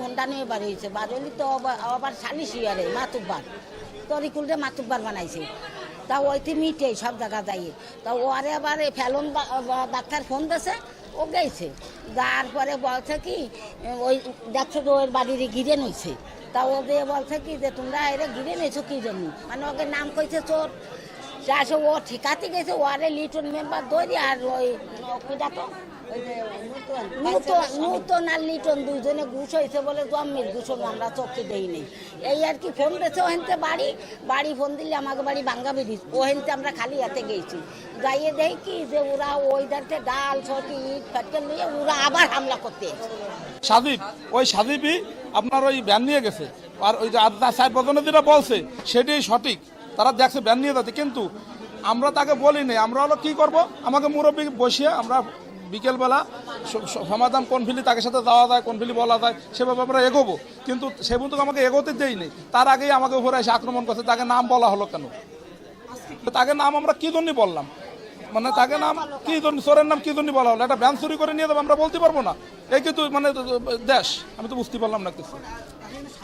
মালটা নিয়ে বাড়ি হয়েছে। বার হলে তো আবার- সালিশি আরে মাতুব্বার। তরিকুলরে মাতুব্বার বানাইছে। তা ওইতে মিটে, সব জায়গা যাইয়ে। তা ও আরে আবার ফেলন ডাক্তার ফোন দিয়েছে ও গেছে। যার পরে বলছে কি, ওই দেখছ তো ওর বাড়ির ঘিরে নইছে তা ও দিয়ে বলছে কি, যে তোমরা এরে ঘিরে নিয়েছো কি জন্য? মানে ওকে নাম কইছে চোর। আসে ও ঠিকাতে গেছে, ও আরে লিটন মেম্বার দৌড়ি আর ওই কিটা তো? আর লিটন হয়েছে বলে আমরা এই আর কি ফোন বাড়ি বাড়ি ফোন দিলে আমাকে বাড়ি আমরা খালি হাতে গেছি। যাইয়ে দেই কি যে ওরা ওই ধারতে ডাল ছটি ইট, ফাটকেল নিয়ে ওরা আবার হামলা করতে সাদীপ ওই সাদীপই আপনার ওই ব্যান নিয়ে গেছে। আর ওই যে আদা সাহেব প্রতিনিধিরা বলছে সেটাই সঠিক। তারা দেখছে, ব্যান নিয়ে যাচ্ছে। কিন্তু আমরা তাকে বলি নাই। আমরা হলো কি করব? আমাকে মুরব্বী বসিয়ে আমরা বিকেলবেলা সমাধান কোন ফিলি তাকে সাথে যাওয়া যায়, কোন ফিলি বলা যায়, সেভাবে আমরা এগোবো। কিন্তু সে পর্যন্ত আমাকে এগোতে দেয়নি তার আগেই আমাকে উপরে এসে আক্রমণ করছে। তাকে নাম বলা হলো কেন? তাকে নাম আমরা কী জন্য বললাম? মানে তাকে নাম কি জন্য সোরের নাম কি জন্য বলা হলো? একটা ব্যান চুরি করে নিয়ে যাব, আমরা বলতে পারব না। এই কিন্তু মানে দেশ। আমি তো বুঝতে পারলাম না কিছু।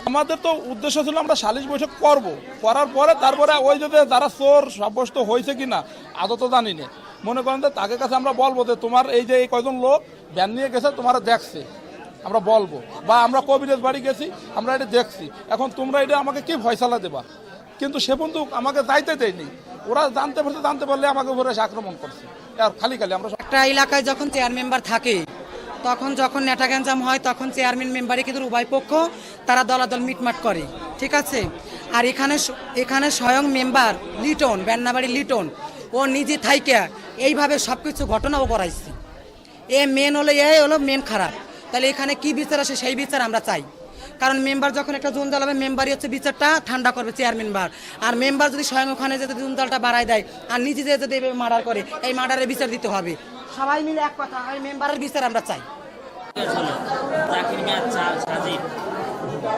আমাদের তো উদ্দেশ্য ছিল আমরা সালিশ বৈঠক করব। করার পরে তারপরে ওই যদি যারা চোর সাব্যস্ত হয়েছে কিনা, আদৌ তো জানি না। মনে করেন যে তাকে কাছে আমরা বলব যে তোমার এই যে এই কয়জন লোক, ব্যান নিয়ে গেছে, তোমার দেখছে। আমরা বলব। বা আমরা কবিরাজ বাড়ি গেছি, আমরা এটা দেখছি। এখন তোমরা এটা আমাকে কি ফয়সালা দেবা? কিন্তু সে বন্ধু আমাকে যাইতে দেয়নি। ওরা জানতে পারছে, জানতে পারলে আমাকে উপরে আক্রমণ করছে। আর খালি খালি আমরা একটা এলাকায় যখন চেয়ার মেম্বার থাকে তখন যখন নেটা গ্যাঞ্জাম হয়, তখন চেয়ারম্যান মেম্বারই কিন্তু উভয় পক্ষ তারা দলাদল মিটমাট করে। ঠিক আছে? আর এখানে এখানে স্বয়ং মেম্বার লিটন বেন্নাবাড়ি লিটন, ও নিজে থাইকে এইভাবে সব কিছু ঘটনাও করাইছে। এ মেন হলো, এ হলো মেন খারাপ। তাহলে এখানে কি বিচার আসে সেই বিচার আমরা চাই। কারণ মেম্বার যখন একটা জুন জ্বালাবে, মেম্বারই হচ্ছে বিচারটা ঠান্ডা করবে চেয়ার মেম্বার আর মেম্বার যদি স্বয়ং ওখানে যদি জুন জালটা বাড়ায় দেয়, আর নিজে যদি মার্ডার করে, এই মার্ডারের বিচার দিতে হবে। সবাই মিলে এক কথা ওই মেম্বারের বিচার আমরা চাই। ছিল জাকির মিয়া চা- সাজিদ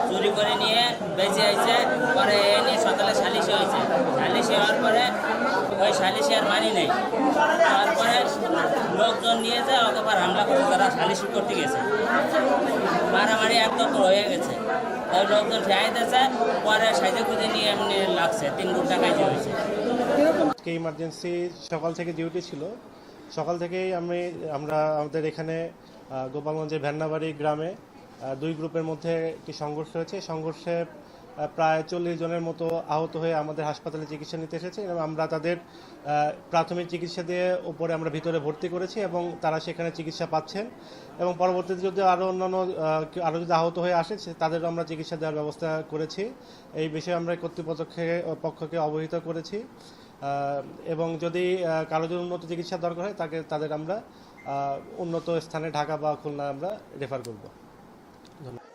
চুরি করে নিয়ে বেঁচে আইছে পরে এ নিয়ে সকালে সালিশি হয়েছে। সালিশি হওয়ার পরে ওই সালিশি আর মানি নেই। তারপরে লোকজন নিয়ে যায় অতবার হামলা করে তারা সালিশ করতে গেছে। মারামারি একদম হয়ে গেছে। তাই লোকজন ঠেয়াইতেছে পরে সাইজে খুঁজে নিয়ে এমনি লাগছে তিন টাকায় যে হয়েছে। ইমার্জেন্সি সকাল থেকে ডিউটি ছিল। সকাল থেকেই আমি, আমরা আমাদের এখানে গোপালগঞ্জের ভ্যান্নাবাড়ি গ্রামে দুই গ্রুপের মধ্যে একটি সংঘর্ষ হয়েছে। সংঘর্ষে প্রায় চল্লিশ জনের মতো আহত হয়ে আমাদের হাসপাতালে চিকিৎসা নিতে এসেছে এবং আমরা তাদের প্রাথমিক চিকিৎসা দিয়ে উপরে আমরা ভিতরে ভর্তি করেছি এবং তারা সেখানে চিকিৎসা পাচ্ছেন। এবং পরবর্তীতে যদি আরও অন্যান্য আরও যদি আহত হয়ে আসে তাদেরও আমরা চিকিৎসা দেওয়ার ব্যবস্থা করেছি। এই বিষয়ে আমরা কর্তৃপক্ষকে, পক্ষকে অবহিত করেছি। এবং যদি কারও জন্য উন্নত চিকিৎসার দরকার হয়, তাকে, তাদের আমরা উন্নত স্থানে ঢাকা বা খুলনা আমরা রেফার করব। ধন্যবাদ।